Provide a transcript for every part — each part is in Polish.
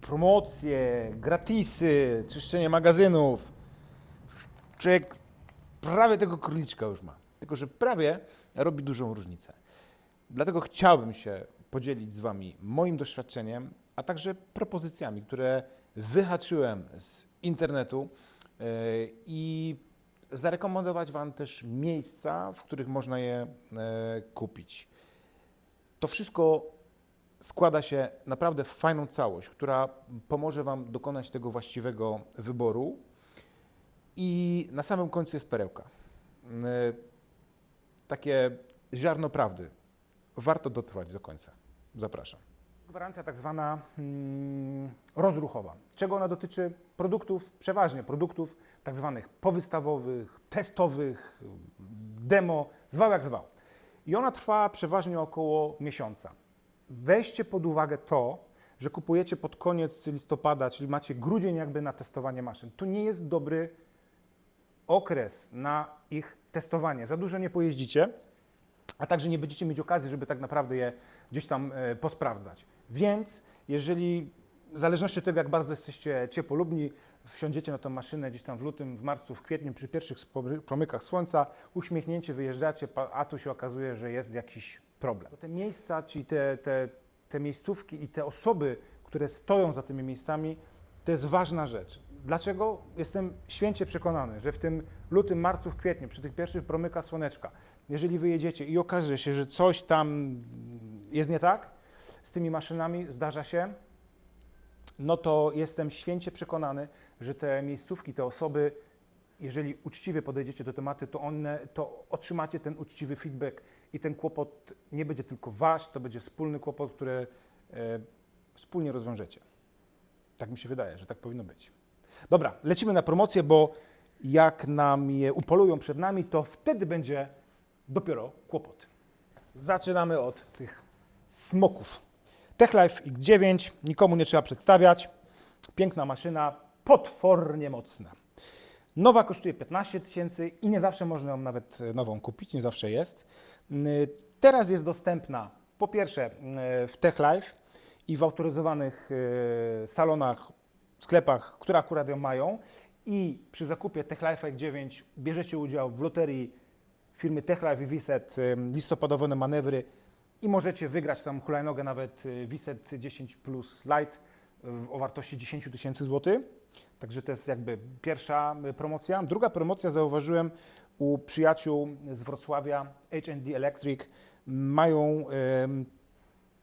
promocje, gratisy, czyszczenie magazynów. Człowiek prawie tego króliczka już ma. Tylko, że prawie robi dużą różnicę. Dlatego chciałbym się podzielić z Wami moim doświadczeniem, a także propozycjami, które wyhaczyłem z internetu yy, i zarekomendować Wam też miejsca, w których można je e, kupić. To wszystko składa się naprawdę w fajną całość, która pomoże Wam dokonać tego właściwego wyboru. I na samym końcu jest perełka. Yy, Takie ziarno prawdy. Warto dotrwać do końca. Zapraszam. Gwarancja tak zwana mm, rozruchowa. Czego ona dotyczy? Produktów, przeważnie produktów tak zwanych powystawowych, testowych, demo, zwał jak zwał. I ona trwa przeważnie około miesiąca. Weźcie pod uwagę to, że kupujecie pod koniec listopada, czyli macie grudzień jakby na testowanie maszyn. To nie jest dobry okres na ich testowanie. Za dużo nie pojeździcie, a także nie będziecie mieć okazji, żeby tak naprawdę je gdzieś tam e, posprawdzać. Więc jeżeli w zależności od tego, jak bardzo jesteście ciepłolubni, wsiądziecie na tą maszynę gdzieś tam w lutym, w marcu, w kwietniu, przy pierwszych promykach słońca, uśmiechnięcie, wyjeżdżacie, a tu się okazuje, że jest jakiś problem. Te miejsca, czyli te, te, te miejscówki i te osoby, które stoją za tymi miejscami, to jest ważna rzecz. Dlaczego? Jestem święcie przekonany, że w tym lutym, marcu, w kwietniu, przy tych pierwszych promykach słoneczka, jeżeli wyjedziecie i okaże się, że coś tam jest nie tak z tymi maszynami, zdarza się, no to jestem święcie przekonany, że te miejscówki, te osoby, jeżeli uczciwie podejdziecie do tematu, to, one, to otrzymacie ten uczciwy feedback i ten kłopot nie będzie tylko wasz, to będzie wspólny kłopot, który e, wspólnie rozwiążecie. Tak mi się wydaje, że tak powinno być. Dobra, lecimy na promocję, bo jak nam je upolują przed nami, to wtedy będzie dopiero kłopot. Zaczynamy od tych smoków. TechLife X9, nikomu nie trzeba przedstawiać. Piękna maszyna, potwornie mocna. Nowa kosztuje 15 tysięcy i nie zawsze można ją nawet e, nową kupić, nie zawsze jest. Y, Teraz jest dostępna po pierwsze y, w TechLife i w autoryzowanych salonach, sklepach, które akurat ją mają i przy zakupie TechLife X9 bierzecie udział w loterii firmy TechLife i Wiset listopadowe manewry i możecie wygrać tam hulajnogę nawet Wiset 10 Plus Lite o wartości 10 tysięcy złotych. Także to jest jakby pierwsza y, promocja. Druga promocja zauważyłem u przyjaciół z Wrocławia, H&D Electric. Mają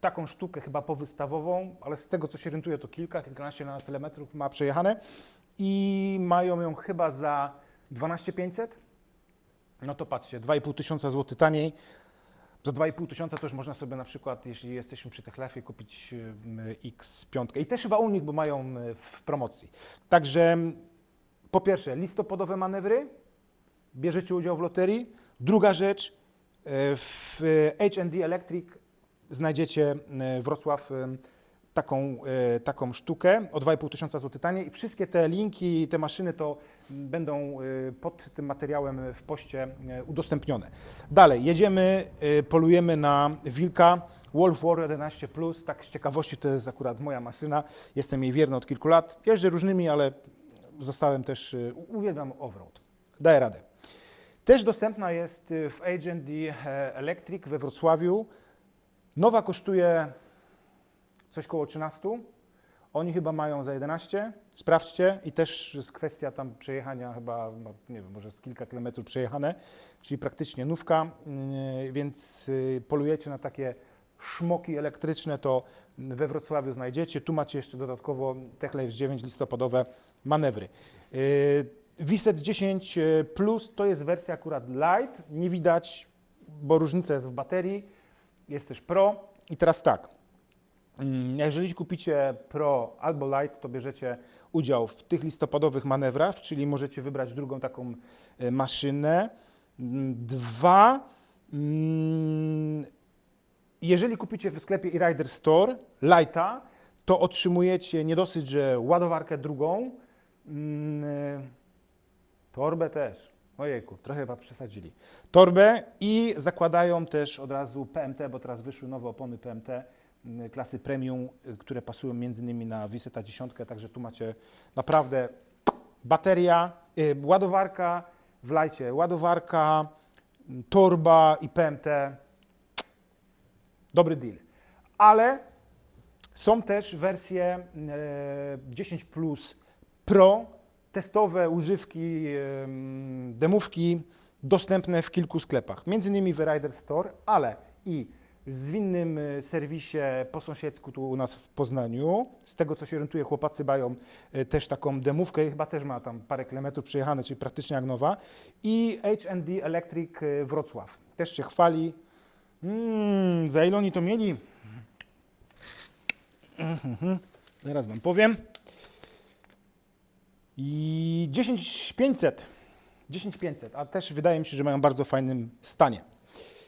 taką sztukę chyba powystawową, ale z tego co się orientuję to kilka, kilkanaście na telemetrów ma przejechane i mają ją chyba za 12 500. No to patrzcie, 2,5 tysiąca taniej. Za 2,5 tysiąca już można sobie na przykład, jeśli jesteśmy przy Techlefie, kupić ym, X5. I też chyba u nich, bo mają y, w promocji. Także mm, po pierwsze, listopadowe manewry, bierzecie udział w loterii. Druga rzecz, y, w H&D Electric znajdziecie y, Wrocław y, taką, y, taką sztukę o 2,5 tysiąca złotych taniej i wszystkie te linki te maszyny to będą y, pod tym materiałem w poście y, udostępnione. Dalej, jedziemy, polujemy na wilka Wolf War 11 Plus. Tak z ciekawości to jest akurat moja maszyna. Jestem jej wierny od kilku lat. Jeżdżę różnymi, ale zostałem też, uwielbiam offroad. Daję radę. Też dostępna jest w e, Electric we Wrocławiu. Nowa kosztuje coś koło 13. Oni chyba mają za 11. Sprawdźcie i też jest kwestia tam przejechania chyba, no, nie wiem, może z kilka kilometrów przejechane, czyli praktycznie nówka, yy, więc yy, polujecie na takie szmoki elektryczne, to we Wrocławiu znajdziecie. Tu macie jeszcze dodatkowo TechLife 9 listopadowe manewry. Yy, Wiset 10 Plus to jest wersja akurat light, nie widać, bo różnica jest w baterii. Jest też Pro i teraz tak, Jeżeli kupicie Pro albo Lite, to bierzecie udział w tych listopadowych manewrach, czyli możecie wybrać drugą taką e, maszynę. Mm, Dwa, mm, jeżeli kupicie w sklepie e-Rider Store Lite'a, to otrzymujecie nie dosyć, że ładowarkę drugą, mm, e, torbę też. Ojejku, trochę chyba przesadzili. Torbę i zakładają też od razu PMT, bo teraz wyszły nowe opony PMT mm, klasy premium, y, które pasują między innymi na Viseta 10, także tu macie naprawdę bateria, y, ładowarka, wlajcie ładowarka, mm, torba i PMT. Dobry deal. Ale są też wersje e, 10 Plus Pro, testowe używki, em, demówki dostępne w kilku sklepach, między innymi w Rider Store, ale i w zwinnym e, serwisie po sąsiedzku tu u nas w Poznaniu. Z tego co się orientuję, chłopacy mają e, też taką demówkę chyba też ma tam parę kilometrów przejechane, czyli praktycznie jak nowa. I H&D Electric e, Wrocław też się chwali. Mm, za ile oni to mieli? Mhm, Zaraz Wam powiem. I 10500. 10500, a też wydaje mi się, że mają bardzo fajnym stanie.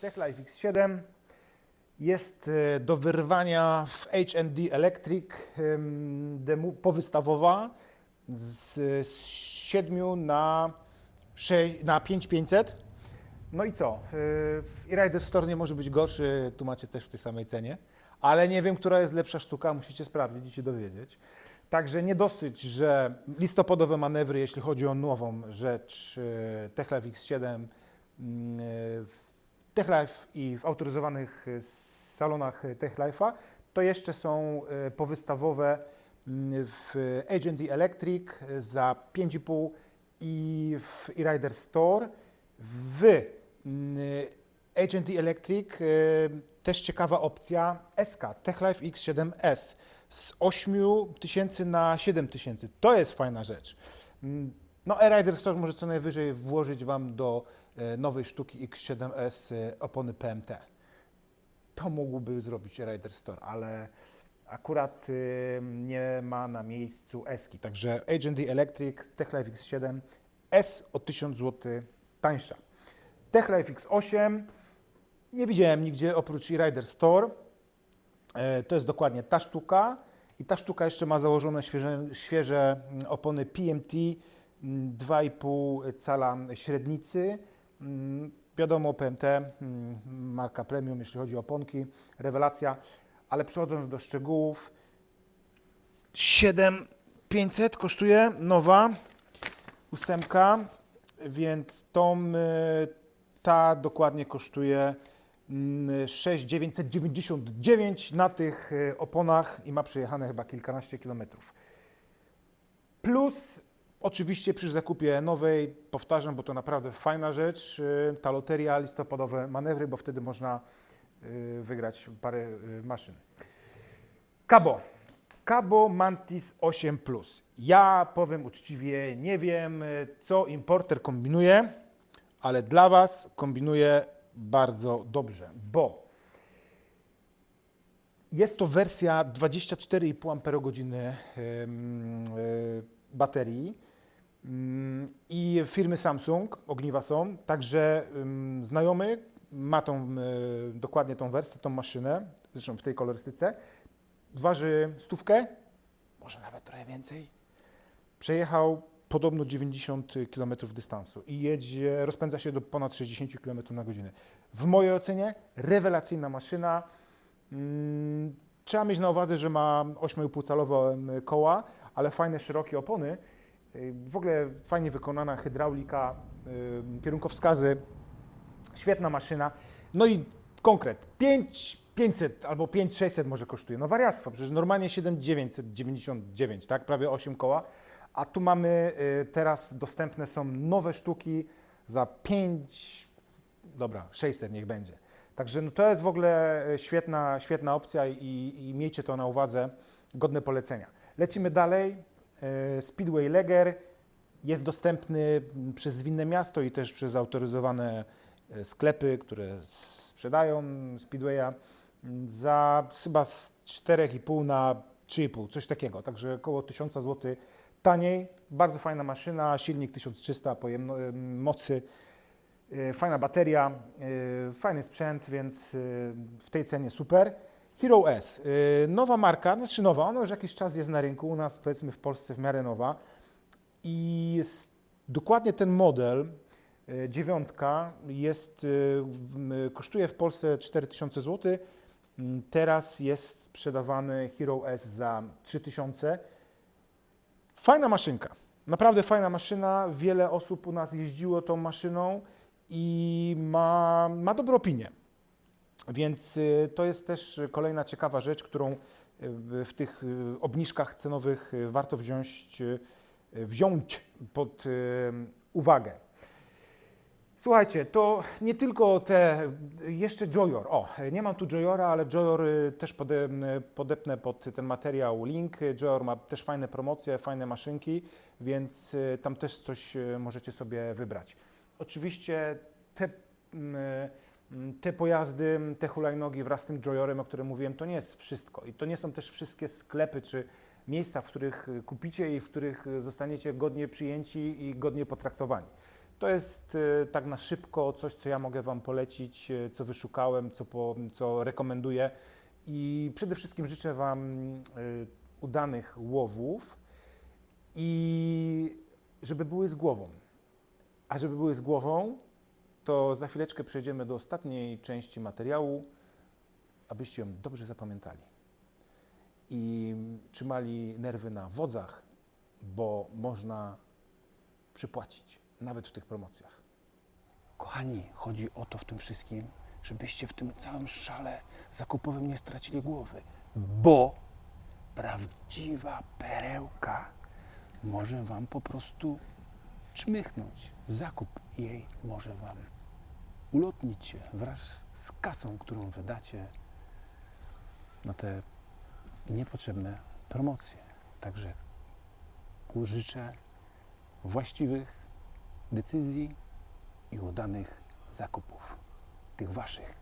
TechLife X7 jest e, do wyrwania w H&D Electric em, demo, powystawowa z, z 7 na, 6, na 5500. No i co? Yy, W e-Rider Store nie może być gorszy, tu macie też w tej samej cenie, ale nie wiem, która jest lepsza sztuka, musicie sprawdzić i się dowiedzieć. Także nie dosyć, że listopadowe manewry, jeśli chodzi o nową rzecz, yy, TechLife X7 mm, w TechLife i w autoryzowanych yy, salonach TechLife'a, to jeszcze są yy, powystawowe w Agent Electric za 5,5 i w e-Rider Store w Agent Electric też ciekawa opcja SK TechLife X7S z 8000 na 7000. To jest fajna rzecz. No e-Rider Store może co najwyżej włożyć Wam do e, nowej sztuki X7S e, opony PMT. To mógłby zrobić e-Rider Store, ale akurat y, nie ma na miejscu Eski. Także Agent Electric TechLife X7 S o 1000 zł tańsza. TechLife X8 nie widziałem nigdzie oprócz e-Rider Store. E, To jest dokładnie ta sztuka i ta sztuka jeszcze ma założone świeże, świeże opony PMT mm, 2,5 cala średnicy. Mm, Wiadomo PMT, mm, marka premium, jeśli chodzi o oponki, rewelacja, ale przechodząc do szczegółów, 7500 kosztuje nowa ósemka, więc tą, y, ta dokładnie kosztuje mm, 6999 na tych y, oponach i ma przejechane chyba kilkanaście kilometrów. Plus oczywiście przy zakupie nowej, powtarzam, bo to naprawdę fajna rzecz, y, ta loteria, listopadowe manewry, bo wtedy można y, wygrać parę y, maszyn. Cabo. Cabo Mantis 8 Plus. Ja powiem uczciwie, nie wiem co importer kombinuje, ale dla Was kombinuje bardzo dobrze, bo jest to wersja 24,5 Ah baterii i firmy Samsung, ogniwa są, także znajomy ma tą, y, dokładnie tą wersję, tą maszynę, zresztą w tej kolorystyce, waży stówkę, może nawet trochę więcej. Przejechał podobno 90 km dystansu i jedzie, rozpędza się do ponad 60 km na godzinę. W mojej ocenie rewelacyjna maszyna. Mm, Trzeba mieć na uwadze, że ma 8,5 calowe em, koła, ale fajne, szerokie opony. W ogóle fajnie wykonana hydraulika, kierunkowskazy, świetna maszyna. No i konkret, 5500 albo 5600 może kosztuje. No wariactwo, przecież normalnie 7999, tak? Prawie 8 koła. A tu mamy y, teraz dostępne są nowe sztuki za 5, dobra, 600 niech będzie. Także no to jest w ogóle y, świetna, świetna opcja i, i miejcie to na uwadze, godne polecenia. Lecimy dalej. Y, Speedway Leger jest dostępny przez Zwinne Miasto i też przez autoryzowane y, sklepy, które sprzedają Speedwaya mm, za chyba z 4,5 na 3,5, coś takiego. Także około 1000 zł taniej. Bardzo fajna maszyna, silnik 1300 pojemno, y, mocy, fajna bateria, fajny sprzęt, więc w tej cenie super. Hero S, y, nowa marka, znaczy nowa, ona już jakiś czas jest na rynku, u nas powiedzmy w Polsce w miarę nowa i jest dokładnie ten model, y, dziewiątka, jest, y, kosztuje w Polsce 4000 zł, Mm, Teraz jest sprzedawany Hero S za 3000. Fajna maszynka. Naprawdę fajna maszyna. Wiele osób u nas jeździło tą maszyną i ma, ma dobrą opinię. Więc y, to jest też kolejna ciekawa rzecz, którą y, w tych y, obniżkach cenowych y, warto wziąć, y, wziąć pod y, uwagę. Słuchajcie, to nie tylko te, jeszcze Joyor. O, nie mam tu Joyora, ale Joyor y, też pode, podepnę pod ten materiał link. Joyor ma też fajne promocje, fajne maszynki, więc y, tam też coś y, możecie sobie wybrać. Oczywiście te, mm, te pojazdy, te hulajnogi wraz z tym Joyorem, o którym mówiłem, to nie jest wszystko. I to nie są też wszystkie sklepy czy miejsca, w których y, kupicie i w których y, zostaniecie godnie przyjęci i godnie potraktowani. To jest y, tak na szybko coś, co ja mogę Wam polecić, co wyszukałem, co, po, co rekomenduję. I przede wszystkim życzę Wam udanych łowów i żeby były z głową. A żeby były z głową, to za chwileczkę przejdziemy do ostatniej części materiału, abyście ją dobrze zapamiętali i trzymali nerwy na wodzach, bo można przypłacić, nawet w tych promocjach. Kochani, chodzi o to w tym wszystkim, żebyście w tym całym szale zakupowym nie stracili głowy, bo prawdziwa perełka może Wam po prostu czmychnąć. Zakup jej może Wam ulotnić się wraz z kasą, którą wydacie na te niepotrzebne promocje. Także życzę właściwych decyzji i udanych zakupów, tych waszych.